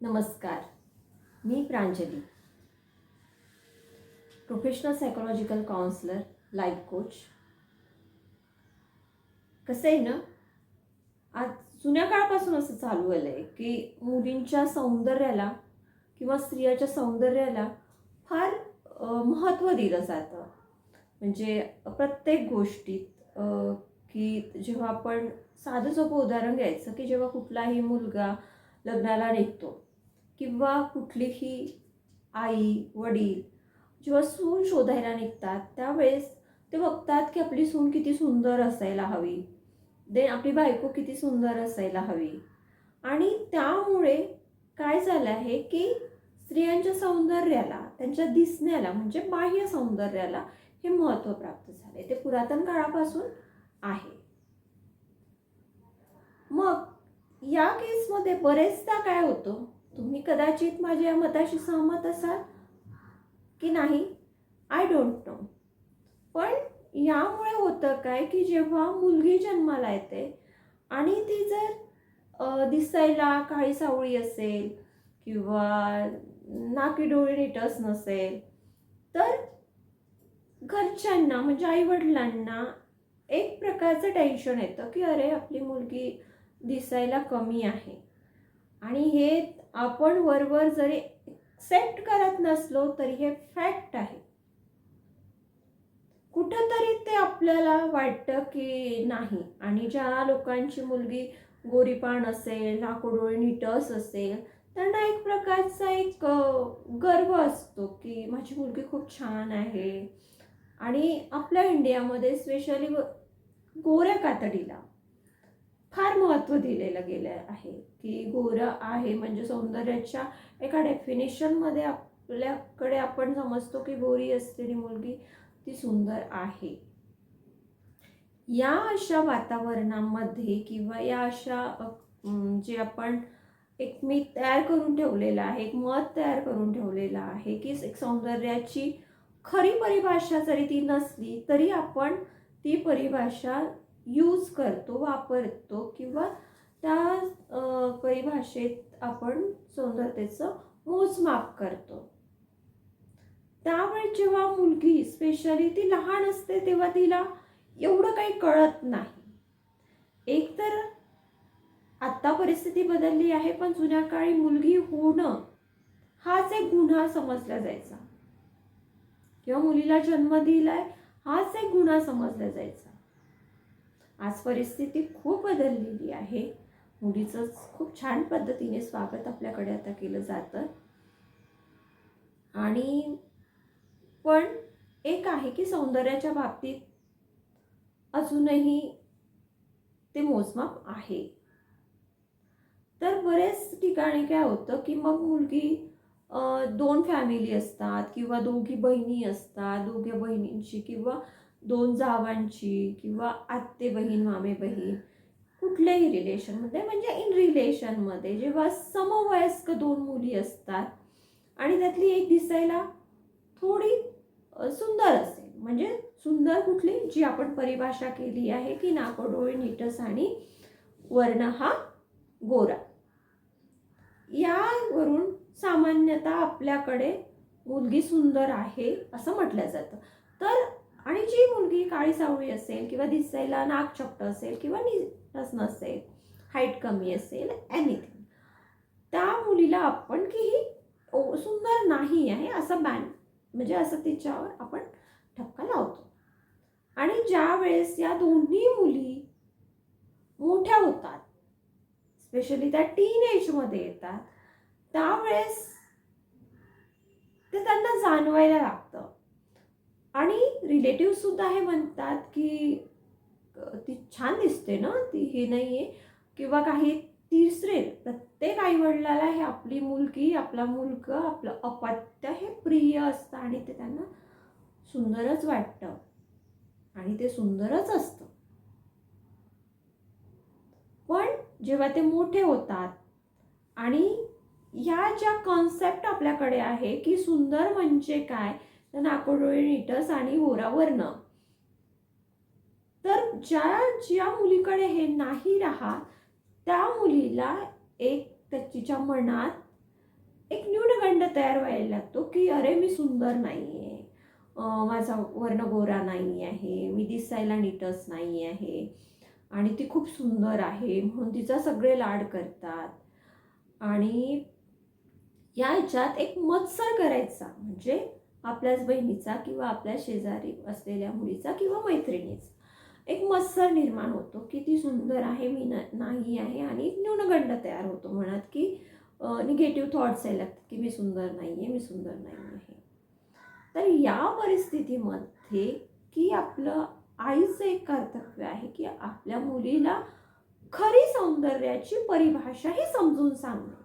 नमस्कार. मी Pranjali. Professional psychological counsellor life coach कसं आहे ना आज जुन्या काळापासून असं चालू आलं आहे की मुलींच्या सौंदर्याला किंवा स्त्रियाच्या सौंदर्याला फार महत्त्व दिलं जातं. म्हणजे प्रत्येक गोष्टीत की जेव्हा आपण साधं सोपं उदाहरण घ्यायचं की जेव्हा कुठलाही मुलगा लग्नाला निघतो किंवा कुठलीही आई वडील जेव्हा सून शोधायला निघतात त्यावेळेस ते बघतात की आपली सून किती सुंदर असायला हवी. दे आपली बायको किती सुंदर असायला हवी. आणि त्यामुळे काय झालं आहे की स्त्रियांच्या सौंदर्याला त्यांच्या दिसण्याला म्हणजे बाह्य सौंदर्याला हे महत्त्व प्राप्त झाले ते पुरातन काळापासून आहे. मग या केसमध्ये बरेचदा काय होतं? तुम्ही कदाचित माझ्या या मताशी सहमत असाल की नाही? आय डोंट नो पण यामुळे होतं काय की जेव्हा मुलगी जन्माला येते आणि ती जर दिसायला काळी सावळी असेल किंवा नाकी डोळे नीटच नसेल तर घरच्यांना म्हणजे आईवडिलांना एक प्रकारचं टेन्शन येतं की अरे आपली मुलगी दिसायला कमी आहे. आणि हे आपण वरवर जरी एक्सेप्ट करत नसलो तरी हे फॅक्ट आहे. कुठंतरी ते आपल्याला वाटतं की नाही. आणि ज्या लोकांची मुलगी गोरीपान असेल नाकोडोळे नीटस असेल त्यांना एक प्रकारचा एक गर्व असतो की माझी मुलगी खूप छान आहे. आणि आपल्या इंडियामध्ये स्पेशली गोऱ्या कातडीला फार महत्त्व दिलेलं गेलं आहे. की गोरं आहे म्हणजे सौंदर्याच्या एका डेफिनेशनमध्ये आपल्याकडे आपण समजतो की गोरी असलेली मुलगी ती सुंदर आहे. या अशा वातावरणामध्ये किंवा या अशा जे आपण एक मी तयार करून ठेवलेलं आहे एक मत तयार करून ठेवलेलं आहे की एक सौंदर्याची खरी परिभाषा जरी ती नसली तरी आपण ती परिभाषा यूज करतो वापरतो किंवा त्या परिभाषेत आपण सौंदर्यतेचं मोजमाप करतो. त्यावेळी जेव्हा मुलगी स्पेशली ती लहान असते तेव्हा तिला एवढं काही कळत नाही. एक तर आत्ता परिस्थिती बदलली आहे पण जुन्या काळी मुलगी होणं हाच एक गुन्हा समजला जायचा. किंवा मुलीला जन्म दिलाय हाच एक गुन्हा समजला जायचा. आज परिस्थिती खूप बदललेली आहे. मुलीचं खूप छान पद्धतीने स्वागत आपल्याकडे आता केलं जातं. आणि पण एक आहे की सौंदर्याच्या बाबतीत अजूनही ते मोजमाप आहे. तर बरेच ठिकाणी काय होतं की मग मुलगी दोन फॅमिली असतात किंवा दोघी बहिणी असतात दोघ्या बहिणींची किंवा दोन जावांची किंवा आत्ते बहीण मामे बहीण कुठल्याही रिलेशनमध्ये म्हणजे इन रिलेशनमध्ये जेव्हा समवयस्क दोन मुली असतात आणि त्यातली एक दिसायला थोडी सुंदर असेल. म्हणजे सुंदर कुठली? जी आपण परिभाषा केली आहे की नाकोडोळे नीटस आणि वर्ण हा गोरा. यावरून सामान्यतः आपल्याकडे मुलगी सुंदर आहे असं म्हटलं जातं. तर आणि जी मुलगी काळी सावळी असेल किंवा दिसायला नाक चपट असेल किंवा नीटस नसेल हाईट कमी असेल एनिथिंग त्या मुलीला आपण की ही सुंदर नाही आहे असं बॅन म्हणजे असं तिच्यावर आपण ठपका लावतो. आणि ज्या वेळेस या दोन्ही मुली मोठ्या होतात स्पेशली त्या टीन एजमध्ये येतात त्यावेळेस ते त्यांना जाणवायला लागतं. आणि रिलेटिव्ह सुद्धा हे म्हणतात की ती छान दिसते ना ती हे नाही आहे किंवा काही तिसरे प्रत्येक आईवडिलाला हे आपली मुलगी आपला मुलगा आपलं अपत्य हे प्रिय असतं आणि ते त्यांना सुंदरच वाटतं. आणि ते सुंदरच असतं. पण जेव्हा ते मोठे होतात आणि ह्या ज्या कॉन्सेप्ट आपल्याकडे आहे की सुंदर म्हणजे काय तर नाकोडोळे नीटस आणि गोरावर्ण तर ज्या ज्या मुलीकडे हे नाही राहत त्या मुलीला एक तिच्या मनात एक न्यूनगंड तयार व्हायला लागतो की अरे मी सुंदर नाही आहे माझा वर्ण गोरा नाही आहे मी दिसायला नीटच नाही आहे आणि ती खूप सुंदर आहे. म्हणून तिचा सगळे लाड करतात. आणि या ह्याच्यात एक मत्सर करायचा. म्हणजे आपल्याच बहिणीचा किंवा आपल्या शेजारी असलेल्या मुलीचा किंवा मैत्रिणीचा. एक मत्सर निर्माण होतो. की ती सुंदर आहे मी न नाही आहे आणि न्यूनगंड तयार होतो. म्हणत की निगेटिव्ह थॉट्स यायला लागतात की मी सुंदर नाही आहे मी सुंदर नाही आहे तर या परिस्थितीमध्ये की आपलं आईचं एक कर्तव्य आहे की आपल्या मुलीला खरी सौंदर्याची परिभाषा ही समजून सांगणं.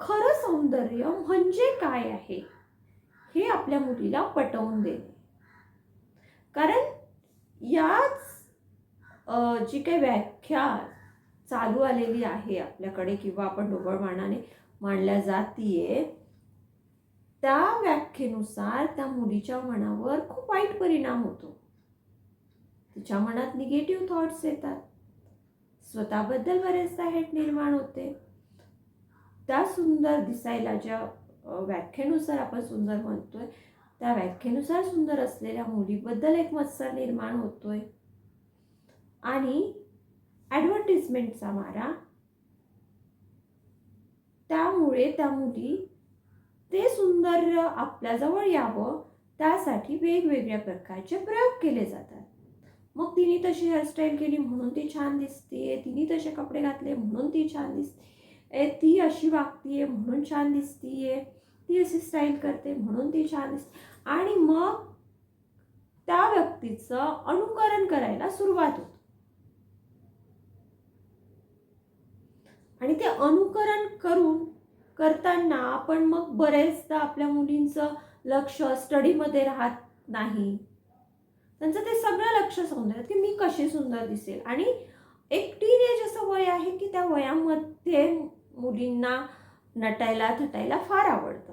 खरं सौंदर्य म्हणजे काय आहे? हे आपल्या मुलीला पटवून देणे कारण याच जी काही व्याख्या चालू आलेली आहे आपल्याकडे किंवा आपण ढोबळमानाने मांडल्या जातीये त्या व्याख्येनुसार त्या मुलीच्या मनावर खूप वाईट परिणाम होतो. तिच्या मनात निगेटिव्ह थॉट्स येतात. स्वतःबद्दल बरेचदा हेट निर्माण होते. त्या सुंदर दिसायला ज्या व्याख्येनुसार आपण सुंदर म्हणतोय त्या व्याख्येनुसार सुंदर असलेल्या मुलीबद्दल एक मत्सर निर्माण होतोय. आणि ॲडव्हर्टिजमेंटचा मारा. त्यामुळे त्या मुली ते सुंदर आपल्याजवळ यावं त्यासाठी वेगवेगळ्या प्रकारचे प्रयोग केले जातात. मग तिने तशी हेअरस्टाईल केली म्हणून ती छान दिसते तिने तसे कपडे घातले म्हणून ती छान दिसते ए ती अशी वागतीये म्हणून छान दिसतीये. ती अशी स्टाईल करते म्हणून ती छान दिसते. आणि मग त्या व्यक्तीचं अनुकरण करायला सुरुवात होते. आणि ते अनुकरण करून करताना आपण मग बरेचदा आपल्या मुलींचं लक्ष स्टडीमध्ये राहत नाही. त्यांचं ते सगळं लक्ष सौंदर्यात की मी कशी सुंदर दिसेल. आणि एक टीनेज असं वय आहे की त्या वयामध्ये मुलींना नटायला थटायला फार आवडतं.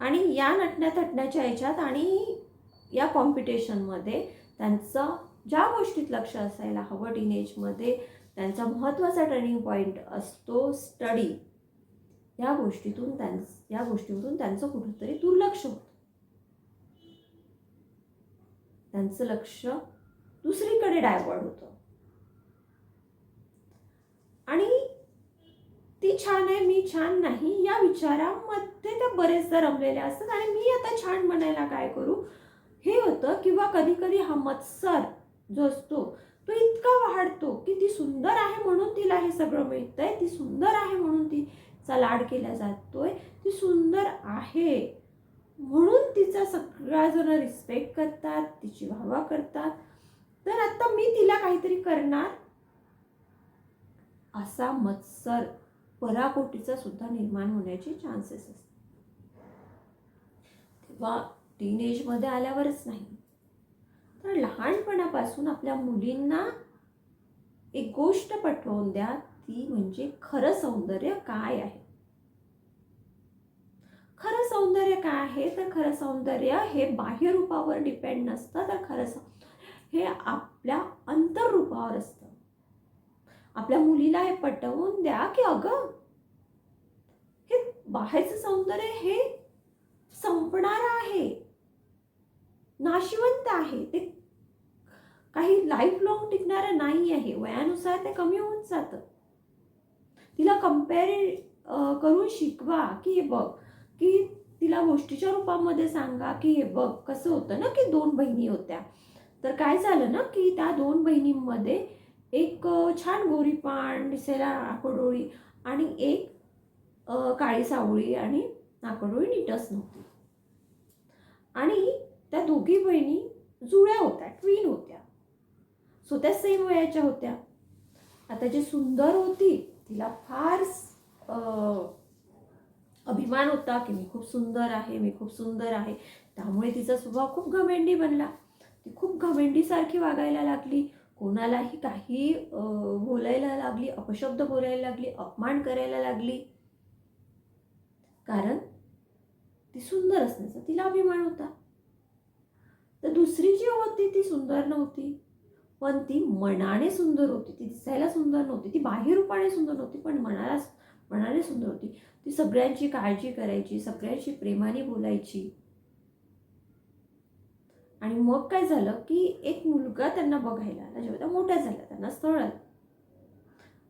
आणि या नटण्या थटण्याच्या ह्याच्यात आणि या कॉम्पिटिशनमध्ये त्यांचं ज्या गोष्टीत लक्ष असायला हवं टीनेजमध्ये त्यांचा महत्त्वाचा टर्निंग पॉईंट असतो स्टडी या गोष्टीतून त्यां या गोष्टीवरून त्यांचं कुठंतरी दुर्लक्ष होतं. त्यांचं लक्ष दुसरीकडे डायवर्ट होतं. आणि ती छान आहे मी छान नाही या विचारामध्ये त्या बरेचदा रमलेल्या असतात. आणि मी आता छान म्हणायला काय करू? हे होतं किंवा कधी कधी हा मत्सर जो असतो तो इतका वाढतो की ती सुंदर आहे म्हणून तिला हे सगळं मिळतंय ती सुंदर आहे म्हणून तिचा लाड केला जातोय ती सुंदर आहे म्हणून तिचा सगळ्याजण रिस्पेक्ट करतात तिची वाहवा करतात. तर आत्ता मी तिला काहीतरी करणार असा मत्सर पराकोटीचा सुद्धा निर्माण होण्याचे चान्सेस असतात. तेव्हा टीनेजमध्ये आल्यावरच नाही. तर लहानपणापासून आपल्या मुलींना एक गोष्ट पटवून द्या ती म्हणजे खरं सौंदर्य काय आहे? खरं सौंदर्य काय आहे? तर खरं सौंदर्य हे बाह्य रूपावर डिपेंड नसतं तर खरं सौंदर्य हे आपल्या अंतररूपावर असतं. आपल्या मुलीला हे पटवून द्या की अगं हे बाहेरचं सौंदर्य हे संपणार आहे. नाशिवंत आहे. ते काही लाईफ लॉंग टिकणारं नाही आहे. वयानुसार ते कमी होत जातं. तिला कंपेअर करून शिकवा की हे बघ की तिला गोष्टीच्या रूपामध्ये सांगा की हे बघ कसं होतं ना की दोन बहिणी होत्या. तर काय झालं ना की त्या दोन बहिणींमध्ये एक छान गोरीपान दिसायला आकडोळी आणि एक काळी सावळी आणि नाकडोळी नीटच नव्हती. आणि त्या दोघी बहिणी जुळ्या होत्या ट्वीन होत्या. सो त्या सेम वयाच्या होत्या. आता जी सुंदर होती तिला फार अभिमान होता की मी खूप सुंदर आहे मी खूप सुंदर आहे. त्यामुळे तिचा स्वभाव खूप घमेंडी बनला. ती खूप घमेंडीसारखी वागायला लागली. कोणालाही काही बोलायला लागली अपशब्द बोलायला लागली अपमान करायला लागली. कारण ती सुंदर असण्याचा तिला अभिमान होता. तर दुसरी जी होती ती सुंदर नव्हती. पण ती मनाने सुंदर होती. ती दिसायला सुंदर नव्हती. ती बाह्य रूपाने सुंदर नव्हती पण मनाला मनाने सुंदर होती. ती सगळ्यांची काळजी करायची सगळ्यांशी प्रेमाने बोलायची. आणि मग काय झालं की एक मुलगा त्यांना बघायला आला जेव्हा त्या मोठ्या झाल्या त्यांना स्थळात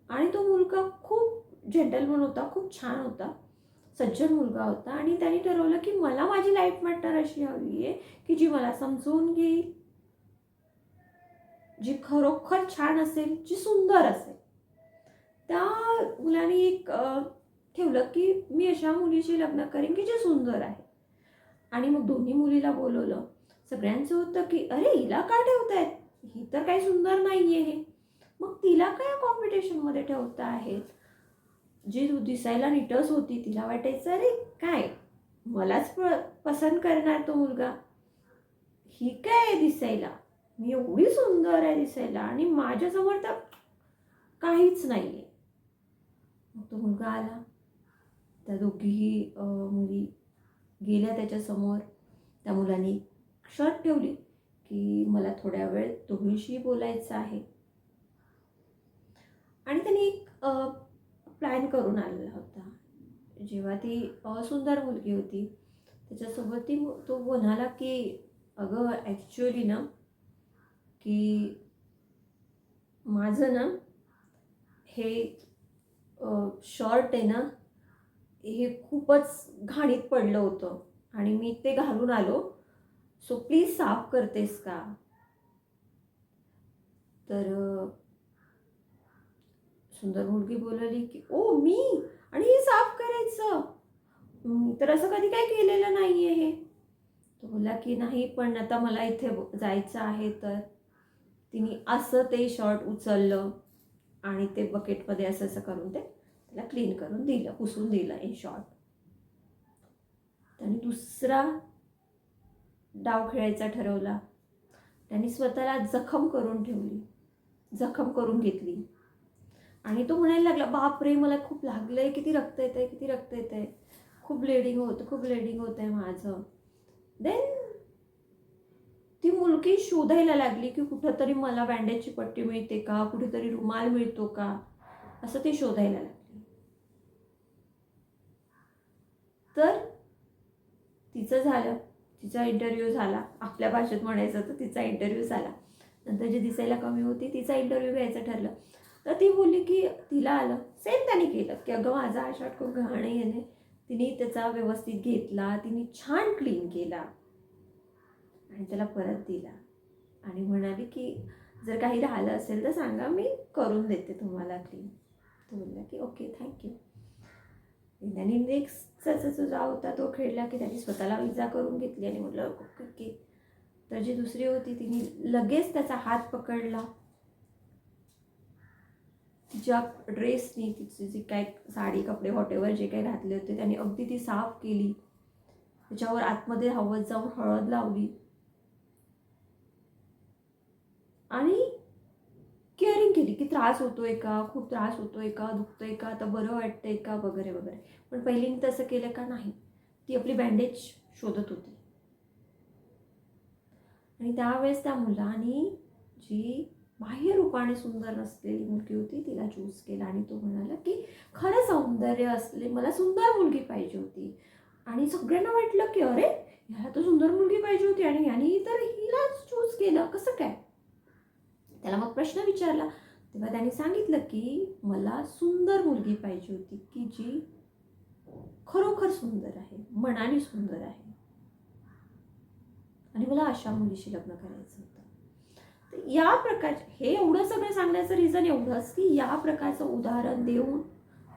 आणि तो मुलगा खूप जेंटलमन होता खूप छान होता सज्जन मुलगा होता आणि त्यांनी ठरवलं की मला माझी लाईफ मॅटर अशी हवी आहे की जी मला समजून घेईल जी खरोखर छान असेल जी सुंदर असेल. त्या मुलाने एक ठेवलं की मी अशा मुलीशी लग्न करेन की जी सुंदर आहे. आणि मग दोन्ही मुलीला बोलवलं. सगळ्यांचं होतं की अरे हिला का ठेवतायत? ही तर काही सुंदर नाही आहे मग तिला काय कॉम्पिटिशनमध्ये ठेवता आहेत? जी दिसायला निटस होती तिला वाटायचं अरे काय? मलाच प पसंत करणार तो मुलगा. ही काय आहे दिसायला? मी एवढी सुंदर आहे दिसायला आणि माझ्यासमोर तर काहीच नाही आहे मग तो मुलगा आला. त्या दोघीही मुली गेल्या त्याच्यासमोर. त्या मुलांनी लक्षात ठेवली की मला थोड्या वेळ दोघींशी बोलायचं आहे. आणि त्यांनी एक प्लॅन करून आलेला होता. जेव्हा ती सुंदर मुलगी होती त्याच्यासोबत ती तो म्हणाला की अगं ॲक्च्युअली ना की माझं ना हे शॉर्ट आहे ना हे खूपच घाणीत पडलं होतं. आणि मी ते घालून आलो सो प्लीज साफ करतेस का? तर सुंदर मुलगी बोलली की ओ मी? आणि हे साफ करायचं? मी तर असं कधी काय केलेलं नाही आहे हे. तो बोलला की नाही पण आता मला इथे जायचं आहे. तर तिने असं ते शॉर्ट उचललं आणि ते बकेटमध्ये असं असं करून ते त्याला क्लीन करून दिलं पुसून दिलं इन शॉर्ट. त्याने दुसरा डाव खेळायचा ठरवला. त्यांनी स्वतःला जखम करून ठेवली. जखम करून घेतली. आणि तो म्हणायला लागला बापरे मला खूप लागलं आहे किती रक्त येत आहे किती रक्त येत आहे खूप ब्लेडिंग होतं खूप ब्लेडिंग होत आहे माझं. देन ती मुलगी शोधायला लागली की कुठंतरी मला बँडेजची पट्टी मिळते का? कुठेतरी रुमाल मिळतो का? असं ती शोधायला लागली. तर तिचं झालं. तिचा इंटरव्ह्यू झाला. आपल्या भाषेत म्हणायचं तर तिचा इंटरव्ह्यू झाला. नंतर जी दिसायला कमी होती तिचा इंटरव्ह्यू घ्यायचं ठरलं. तर ती बोलली की तिला आलं. सेम त्याने केलं. की अगं माझा हा शर्ट खूप घाण आहे तिने त्याचा व्यवस्थित घेतला. तिने छान क्लीन केला. आणि त्याला परत दिला. आणि म्हणाली की जर काही राहिलं असेल तर सांगा मी करून देते तुम्हाला क्लीन तो बोलला की ओके थँक्यू त्यांनी नेक्स्टचा जो जा होता तो खेळला की त्यांनी स्वतःला इजा करून घेतली आणि म्हटलं की तर जी दुसरी होती तिने लगेच त्याचा हात पकडला. तिच्या ड्रेसनी तिची जी काय साडी कपडे वॉटेवर जे काही घातले होते त्यांनी अगदी ती साफ केली. त्याच्यावर आतमध्ये हवत जाऊन हळद लावली. आणि केली की त्रास होतोय का? खूप त्रास होतोय का? दुखतोय का? आता बरं वाटतंय का? वगैरे वगैरे. पण पहिलीने तसं केलं का नाही ती आपली बँडेज शोधत होती. आणि त्यावेळेस त्या मुलाने जी बाह्य रूपाने सुंदर नसलेली मुलगी होती तिला चूज केला आणि तो म्हणाला की खरं सौंदर्य असले मला सुंदर मुलगी पाहिजे होती. आणि सगळ्यांना वाटलं की अरे ह्याला तर सुंदर मुलगी पाहिजे होती आणि याने तर हिलाच चूज केलं. कसं काय? त्याला मग प्रश्न विचारला तेव्हा त्याने सांगितलं की मला सुंदर मुलगी पाहिजे होती की जी खरोखर सुंदर आहे मनाने सुंदर आहे. आणि मला अशा मुलीशी लग्न करायचं होतं. तर या प्रकारचे हे एवढं सगळं सांगण्याचं रिझन एवढंच की या प्रकारचं उदाहरण देऊन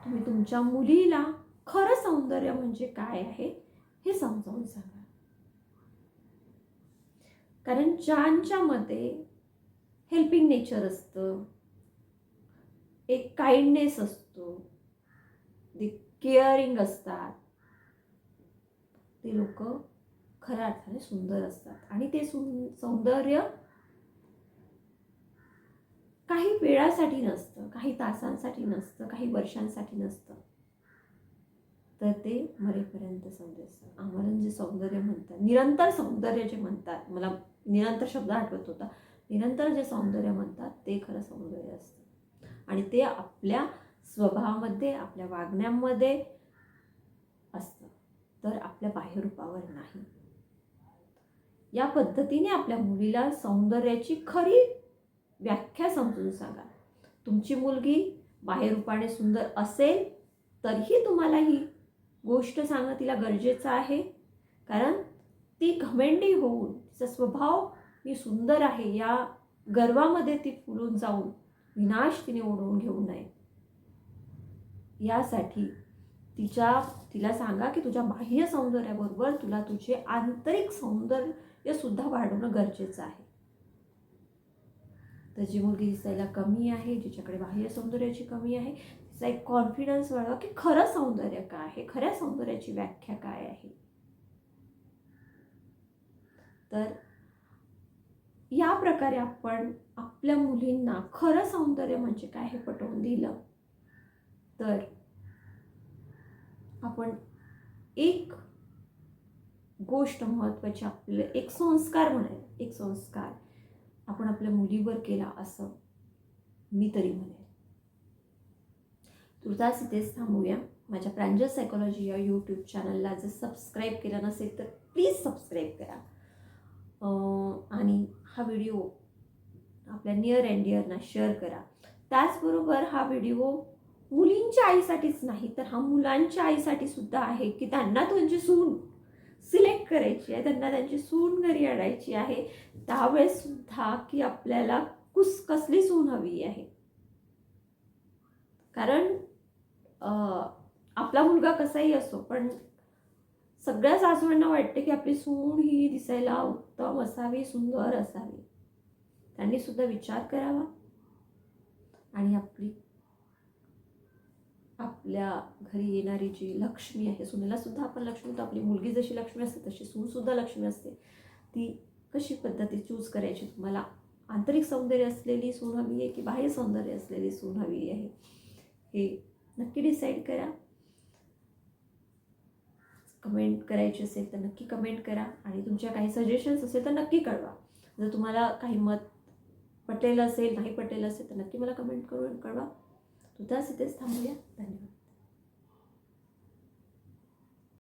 तुम्ही तुमच्या मुलीला खरं सौंदर्य म्हणजे काय आहे हे समजावून सांगा. कारण ज्यांच्यामध्ये हेल्पिंग नेचर असतं एक काइंडनेस असतो. ते केअरिंग असतात. ते लोक खऱ्या अर्थाने सुंदर असतात. आणि ते सुं सौंदर्य काही वेळासाठी नसतं काही तासांसाठी नसतं काही वर्षांसाठी नसतं. तर ते मरेपर्यंत सौंदर्य असतं. आम्हाला जे सौंदर्य म्हणतात निरंतर सौंदर्य जे म्हणतात मला निरंतर शब्द आठवत होता. निरंतर जे सौंदर्य म्हणतात ते खरं सौंदर्य असतं. आणि ते आपल्या स्वभावामध्ये आपल्या वागण्यामध्ये असतं. तर आपल्या बाह्यरूपावर नाही. या पद्धतीने आपल्या मुलीला सौंदर्याची खरी व्याख्या समजून सांगा. तुमची मुलगी बाह्यरूपाने सुंदर असेल तरीही तुम्हाला ही गोष्ट सांगणं तिला गरजेचं आहे. कारण ती घमेंडी होऊन तिचा स्वभाव मी सुंदर आहे या गर्वामध्ये ती फुलून जाऊन विनाश तिने ओढवून घेऊ नये. यासाठी तिच्या तिला सांगा की तुझ्या बाह्य सौंदर्याबरोबर तुला तुझे आंतरिक सौंदर्य सुद्धा वाढवणं गरजेचं आहे. तर जी मुलगी दिसायला कमी आहे जिच्याकडे बाह्य सौंदर्याची कमी आहे तिचा एक कॉन्फिडन्स वाढवा की खरं सौंदर्य काय आहे खऱ्या सौंदर्याची व्याख्या काय आहे. तर या प्रकारे आपण आपल्या मुलींना खरं सौंदर्य म्हणजे काय हे पटवून दिलं. तर आपण एक गोष्ट महत्त्वाची आपलं एक संस्कार म्हणेल एक संस्कार आपण आपल्या मुलीवर केला असं मी तरी म्हणेन तुर्तास इथेच थांबूया. माझ्या प्रांजल सायकोलॉजी या यूट्यूब चॅनलला जर सबस्क्राईब केलं नसेल तर प्लीज सबस्क्राईब करा. आणि हा व्हिडिओ आपल्या नियर अँड डिअरना शेअर करा. त्याचबरोबर हा व्हिडिओ मुलींच्या आईसाठीच नाही तर हा मुलांच्या आईसाठी सुद्धा आहे की त्यांना त्यांची सून सिलेक्ट करायची आहे त्यांना त्यांची सून घरी आणायची आहे त्यावेळेस सुद्धा की आपल्याला कुस कसली सून हवी आहे. कारण आपला मुलगा कसाही असो पण सगळ्या सासूंना वाटते की आपली सून ही दिसायला उत्तम असावी सुंदर असावी. त्यांनी सुद्धा विचार करावा. आणि आपली आपल्या घरी येणारी जी लक्ष्मी आहे सुनेला सुद्धा आपण लक्ष्मी तर आपली मुलगी जशी लक्ष्मी असते तशी सून सुद्धा लक्ष्मी असते. ती कशी पद्धती चूज करायची? तुम्हाला आंतरिक सौंदर्य असलेली सून हवी आहे की बाह्य सौंदर्य असलेली सून हवी आहे? हे नक्की डिसाईड करा. कमेंट करायची असेल तर नक्की कमेंट करा. आणि तुमच्या काही सजेशन्स असेल तर नक्की कळवा. जर तुम्हाला काही मत पटलेलं असेल नाही पटलेलं असेल तर नक्की मला कमेंट करून कळवा. तुझ्याच इथेच थांबूया. धन्यवाद.